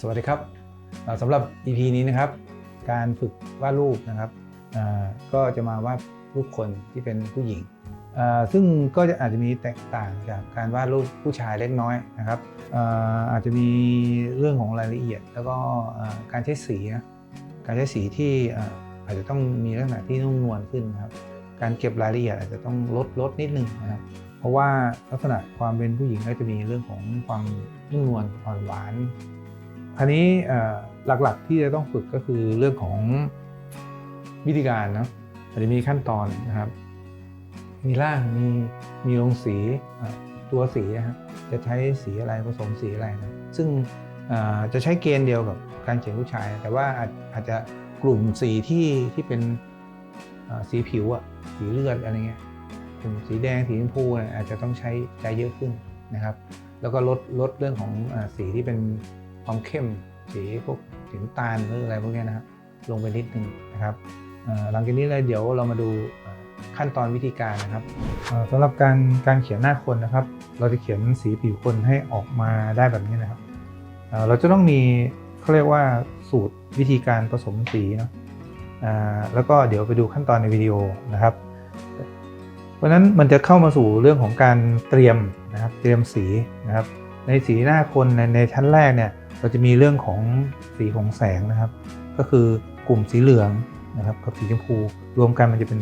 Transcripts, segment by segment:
สวัสดีครับอ่าสำหรับ EP นี้นะครับ การฝึกวาดรูปนะครับก็จะมาวาดรูปคนที่เป็นผู้หญิง ซึ่งก็อาจจะมีแตกต่างจากการวาดรูปผู้ชายเล็กน้อยนะครับอาจจะมีเรื่องของรายละเอียด แล้วก็การใช้สีนะการใช้สีที่อาจจะต้องมีลักษณะที่นุ่มนวลขึ้นนะครับ การเก็บรายละเอียดอาจจะต้องลดลดนิดนึงนะครับเพราะว่าลักษณะความเป็นผู้หญิงก็จะมีเรื่องของความนุ่มนวลอ่อนหวาน ราวนี้หลักๆที่จะต้องฝึกก็คือเรื่องของวิธีการนะอาจจะมีขั้นตอนนะครับ มีร่างมีมีลงสีตัวสีนะครับจะใช้สีอะไรผสมสีอะไรนะซึ่งจะใช้เกณฑ์เดียวกับการเขียนผู้ชาย แต่ว่าอาจอาจะกลุ่มสีที่ที่เป็นสีผิวอะสีเลือดอะไรเงี้ยกลุ่มสีแดงสีชมพูอาจจะต้องใช้ใจเยอะขึ้นนะครับ แล้วก็ลดลดเรื่องของอสีที่เป็น ความเข้มสีพวกสีน้ำตาลหรืออะไรพวกนี้นะครับลงไปนิดนึงนะครับหลังจากนี้เลยเดี๋ยวเรามาดูขั้นตอนวิธีการนะครับสำหรับการการเขียนหน้าคนนะครับ เราจะเขียนสีผิวคนให้ออกมาได้แบบนี้นะครับเราจะต้องมีเขาเรียกว่าสูตรวิธีการผสมสีเนาะแล้วก็เดี๋ยวไปดูขั้นตอนในวิดีโอนะครับ เพราะฉะนั้นมันจะเข้ามาสู่เรื่องของการเตรียมนะครับเตรียมสีนะครับในสีหน้าคนในในชั้นแรกเนี่ย เราจะมีเรื่องของสีของแสงนะครับ ก็คือกลุ่มสีเหลืองนะครับกับสีชมพูรวมกันมันจะเป็น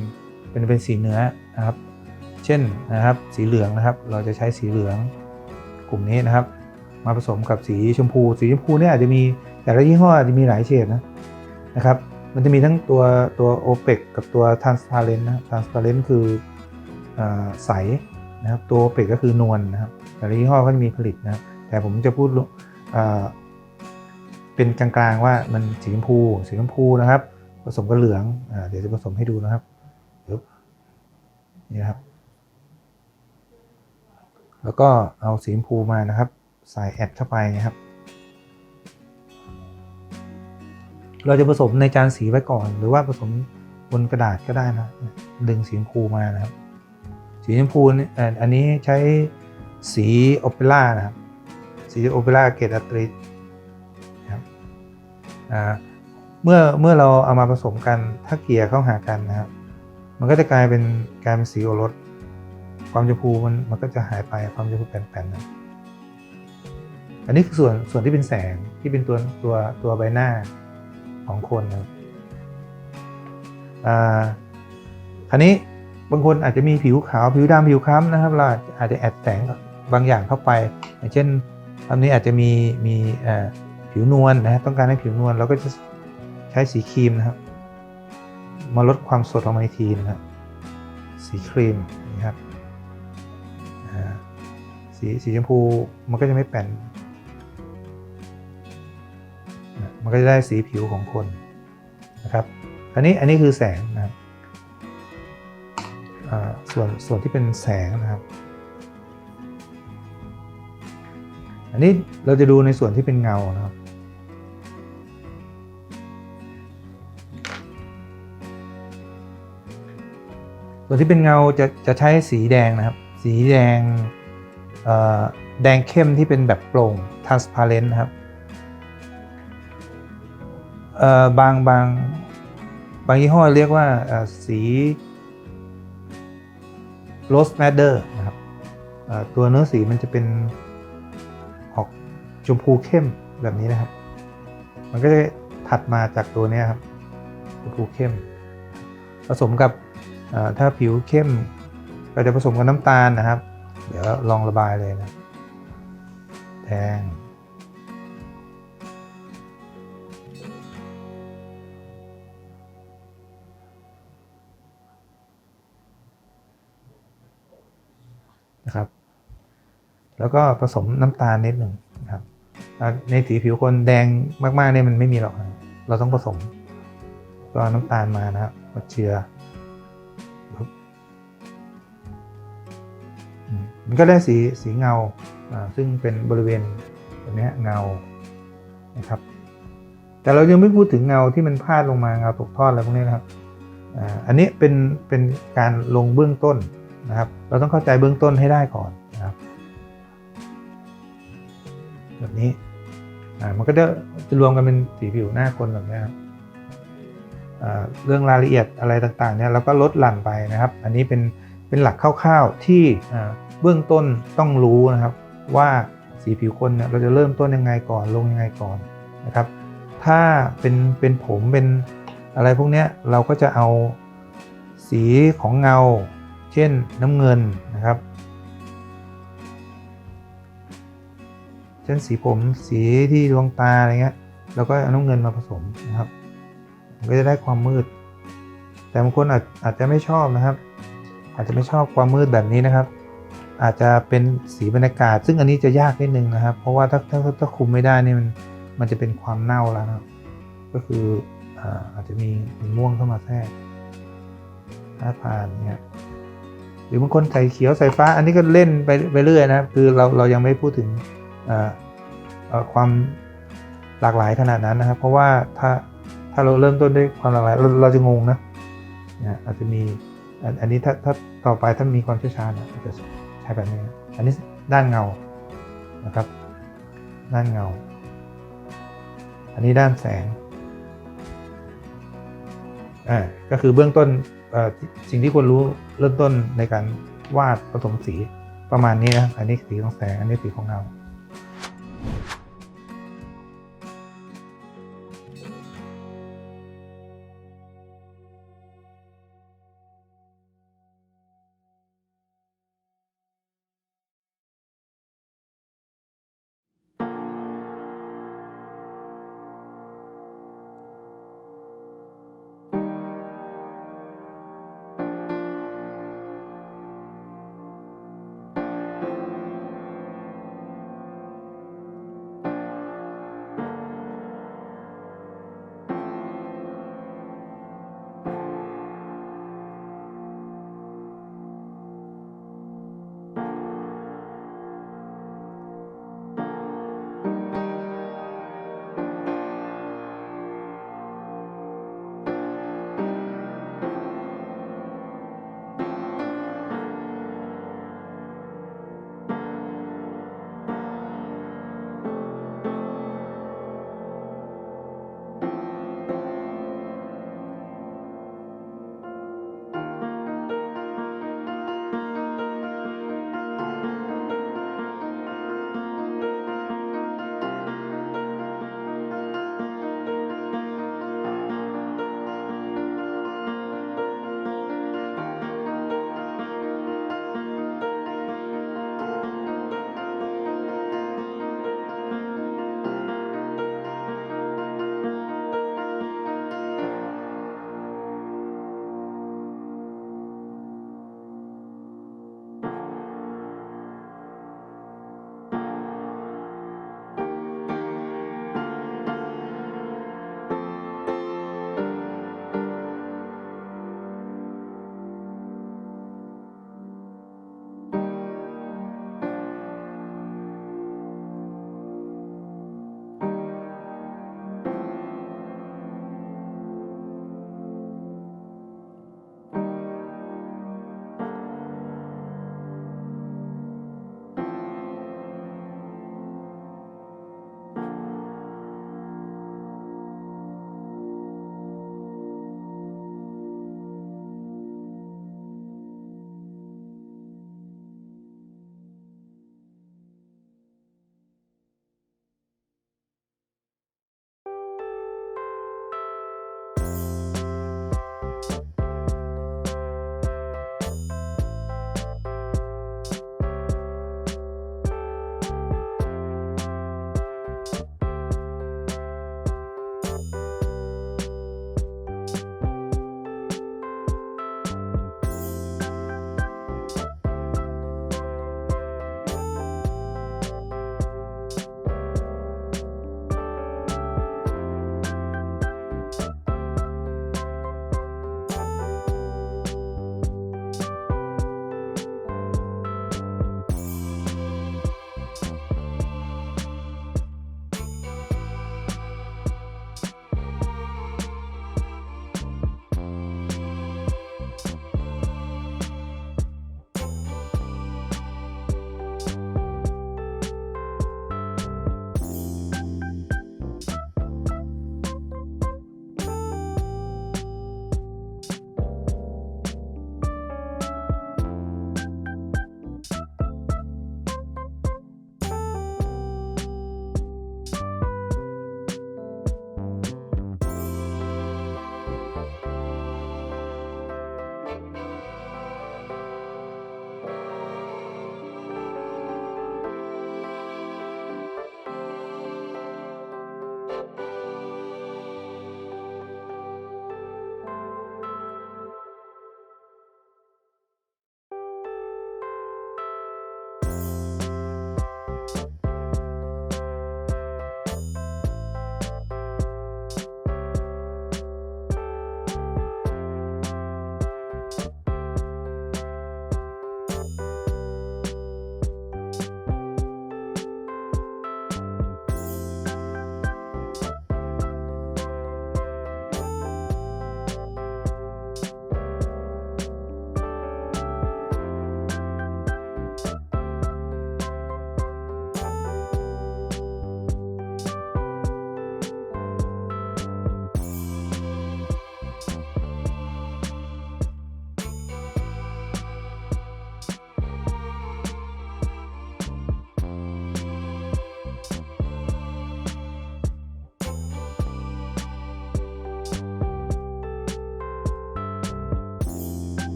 เป็นเป็นสีเนื้อนะครับ เช่นนะครับสีเหลืองนะครับ เราจะใช้สีเหลืองกลุ่มนี้นะครับ มาผสมกับสีชมพู สีชมพูเนี่ยอาจจะมีแต่ละยี่ห้ออาจจะมีหลายเฉดนะนะครับ มันจะมีทั้งตัวตัวโอเปกกับตัว transparent นะครับ transparent คืออาใสนะครับตัวโอเปกก็คือนวลนะครับ แต่ละยี่ห้อก็จะมีผลิตนะแต่ผมจะพูดอ่า เป็นกลางๆว่ามันสีชมพูสีชมพูนะครับ ผสมกับเหลืองอาเดี๋ยวจะผสมให้ดูนะครับนี่นะครับ แล้วก็เอาสีชมพูมานะครับใส่แอดเข้าไปนะครับ เราจะผสมในจานสีไว้ก่อน หรือว่าผสมบนกระดาษก็ได้นะ ดึงสีชมพูมานะครับ สีชมพูนี่อันนี้ใช้สีโอเปร่านะครับ สีโอเปร่าเกรดอัตริดนะครับ อ่าเมื่อเมื่อเราเอามาผสมกันถ้าเกลี่ยเข้าหากันนะครับมันก็จะกลายเป็นกลายเป็นสีโอรส ความชมพูมันมันก็จะหายไปความชมพูแผ่นๆนะอันนี้คือส่วนส่วนที่เป็นแสงที่เป็นตัวตัวตัวใบหน้าของคนนะครับอ่าคราวนี้บางคนอาจจะมีผิวขาวผิวดำผิวคล้ำนะครับเราอาจจะแอดแสงบางอย่างเข้าไป อย่างเช่นอันนี้อาจจะมีมีอ่อ ผิวนวลนะฮะต้องการให้ผิวนวลเราก็จะใช้สีครีมนะครับ มาลดความสดลงมาอีกทีนะครับสีครีมนะครับสีสีชมพูมันก็จะไม่แป่นมันก็จะได้สีผิวของคนนะครับอันนี้อันนี้คือแสงนะครับส่วนส่วนที่เป็นแสงนะครับ อันนี้เราจะดูในส่วนที่เป็นเงานะครับ ส่วนที่เป็นเงาจะจะใช้สีแดงนะครับ สีแดงแดงเข้มที่เป็นแบบโปร่ง transparent นะครับบางบางบางยี่ห้อเรียกว่าสี rose madder นะครับตัวเนื้อสีมันจะเป็นออกชมพูเข้มแบบนี้นะครับ มันก็จะถัดมาจากตัวนี้ครับชมพูเข้ม ผสมกับ ถ้าผิวเข้มก็จะผสมกับน้ำตาลนะครับ เดี๋ยวลองระบายเลยนะแดงนะครับ แล้วก็ผสมน้ำตาลนิดหนึ่งนะครับ ในสีผิวคนแดงมากๆเนี่ยมันไม่มีหรอก เราต้องผสม ก็น้ำตาลมานะครับมาเจือ มันก็ได้สีสีเงาซึ่งเป็นบริเวณแบบนี้เงานะครับแต่เรายังไม่พูดถึงเงาที่มันพาดลงมาเงาตกทอดอะไรพวกนี้นะครับอันนี้เป็นเป็นการลงเบื้องต้นนะครับ เราต้องเข้าใจเบื้องต้นให้ได้ก่อนนะครับ แบบนี้มันก็จะจะรวมกันเป็นสีผิวหน้าคนแบบนี้ครับเรื่องรายละเอียดอะไรต่างๆเนี่ยเราก็ลดหลั่นไปนะครับ อันนี้เป็นเป็นหลักคร่าวๆที่ เบื้องต้นต้องรู้นะครับว่าสีผิวคนเนี่ยเราจะเริ่มต้นยังไงก่อนลงยังไงก่อนนะครับ ถ้าเป็นเป็นผมเป็นอะไรพวกเนี้ยเราก็จะเอาสีของเงา เช่นน้ำเงินนะครับเช่นสีผมสีที่ดวงตาอะไรเงี้ยเราก็เอาน้ำเงินมาผสมนะครับก็จะได้ความมืด แต่บางคนอาจอาจจะไม่ชอบนะครับ อาจจะไม่ชอบความมืดแบบนี้นะครับ อาจจะเป็นสีบรรยากาศ ซึ่งอันนี้จะยากนิดนึงนะครับ เพราะว่าถ้าถ้าถ้าคุมไม่ได้นี่มันมันจะเป็นความเน่าแล้วนะก็คืออาอาจจะมีมีม่วงเข้ามาแทรกถ้าผ่านเนี่ยหรือบางคนใส่เขียวใส่ฟ้า อันนี้ก็เล่นไปไปเรื่อยนะคือเราเรายังไม่พูดถึงความหลากหลายขนาดนั้นนะครับ เพราะว่าถ้าถ้าเราเริ่มต้นด้วยความหลากหลายเราเราจะงงนะนี่ยอาจจะมีอันนี้ถ้าถ้าต่อไปถ้ามีความเชี่ยวชาญนะอาจจะ ช้แบบนี้ อันนี้ด้านเงานะครับ ด้านเงา อันนี้ด้านแสงอ่าก็คือเบื้องต้นเอ่อสิ่งที่ควรรู้เริ่มต้นในการวาดผสมสีประมาณนี้นะ อันนี้สีของแสง อันนี้สีของเงา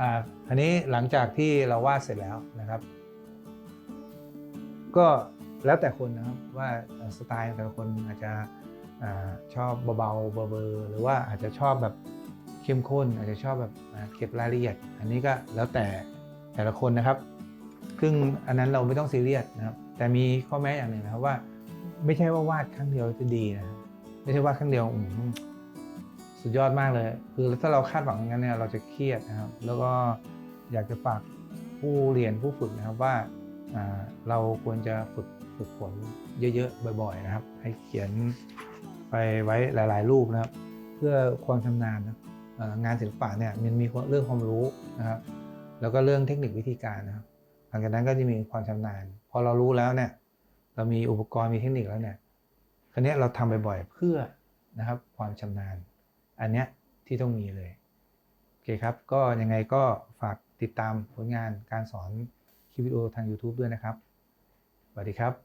อ่าอันนี้หลังจากที่เราวาดเสร็จแล้วนะครับ ก็แล้วแต่คนนะครับว่าสไตล์แต่ละคนอาจจะอชอบเบาๆเบอร์หรือว่าอาจจะชอบแบบเข้มข้น อาจจะชอบแบบเก็บรายละเอียด อันนี้ก็แล้วแต่แต่ละคนนะครับ ซึ่งอันนั้นเราไม่ต้องซีเรียสนะครับ แต่มีข้อแม้อย่างหนึ่งนะครับว่า ไม่ใช่ว่าวาดครั้งเดียวจะดีนะไม่ใช่วาดครั้งเดียวอ สุดยอดมากเลย คือถ้าเราคาดหวังอย่างนั้นเนี่ยเราจะเครียดนะครับ แล้วก็อยากจะฝากผู้เรียนผู้ฝึกนะครับว่าเราควรจะฝึกฝึกฝนเยอะๆบ่อย ๆ นะครับ ให้เขียนไปไว้หลาย ๆ รูปนะครับ เพื่อความชำนาญนะงานศิลปะเนี่ยมันมีเรื่องความรู้นะครับ แล้วก็เรื่องเทคนิควิธีการนะครับหลังจากนั้นก็จะมีความชำนาญ พอเรารู้แล้วเนี่ย เรามีอุปกรณ์มีเทคนิคแล้วเนี่ยคราวนี้เราทำบ่อยๆเพื่อนะครับความชำนาญ อันเนี้ยที่ต้องมีเลยโอเคครับ ก็ยังไงก็ฝากติดตามผลงานการสอนคลิปวิดีโอทาง YouTube ด้วยนะครับสวัสดีครับ